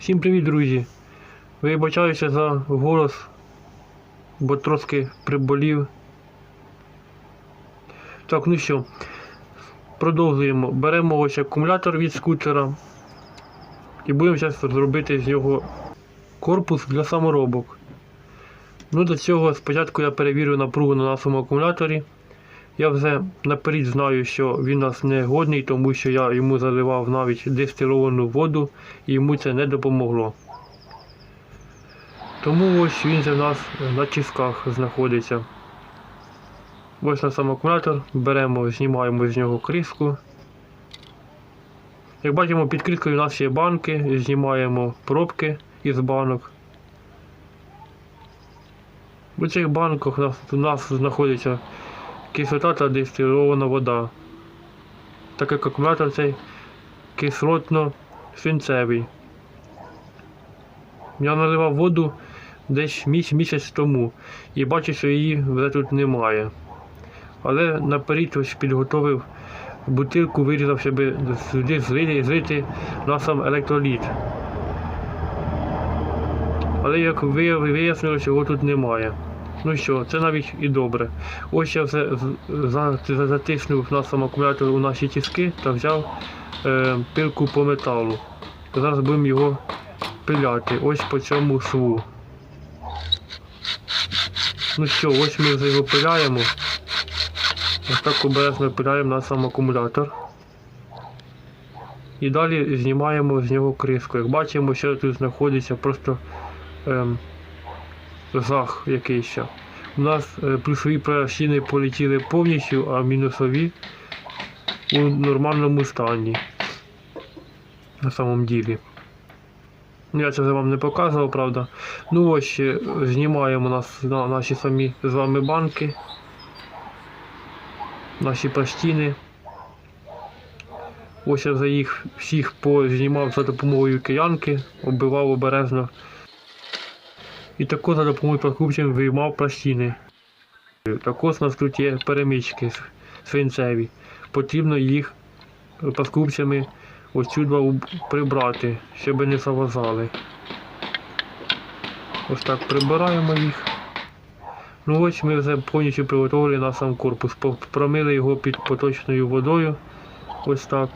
Всім привіт, друзі! Вибачаюся за голос, бо трошки приболів. Так, ну що, продовжуємо. Беремо ось акумулятор від скутера і будемо зараз зробити з нього корпус для саморобок. Ну, до цього спочатку я перевірю напругу на нашому акумуляторі. Я вже наперед знаю, що він нас не годний, тому що я йому заливав навіть дистиловану воду і йому це не допомогло. Тому ось він же в нас на тисках знаходиться. Ось на сам акумулятор, беремо, знімаємо з нього кришку. Як бачимо, під кришкою у нас є банки, знімаємо пробки із банок. У цих банках у нас, у нас знаходиться кислота та дистилована вода. Так як акумулятор цей кислотно-свинцевий. Я наливав воду десь місяць тому і бачу, що її вже тут немає. Але наперед ось підготовив бутилку, вирізав, щоб сюди злити, злити на сам електроліт. Але як вияснилося, його тут немає. Ну що, це навіть і добре. Ось я вже затиснув на сам акумулятор у наші тіски та взяв е, пилку по металу. Зараз будемо його пиляти ось по цьому шву. Ну що, ось ми вже його пиляємо. Ось так обережно пиляємо на сам акумулятор. І далі знімаємо з нього кришку. Як бачимо, що тут знаходиться просто ем, жах якийсь. ще. У нас е, плюсові пластини полетіли повністю, а мінусові у нормальному стані. На самом ділі. Я це вам не показував, правда. Ну ось знімаємо нас, на, наші самі з вами банки. Наші пластини. Ось я за їх всіх познімав за допомогою киянки, оббивав обережно. І також за допомогою пласкупців виймав пластини. Також у нас тут є перемички свинцеві. Потрібно їх пласкупцями ось сюди прибрати, щоб не завазали. Ось так прибираємо їх. Ну ось ми вже повністю приготували на сам корпус. Промили його під поточною водою. Ось так.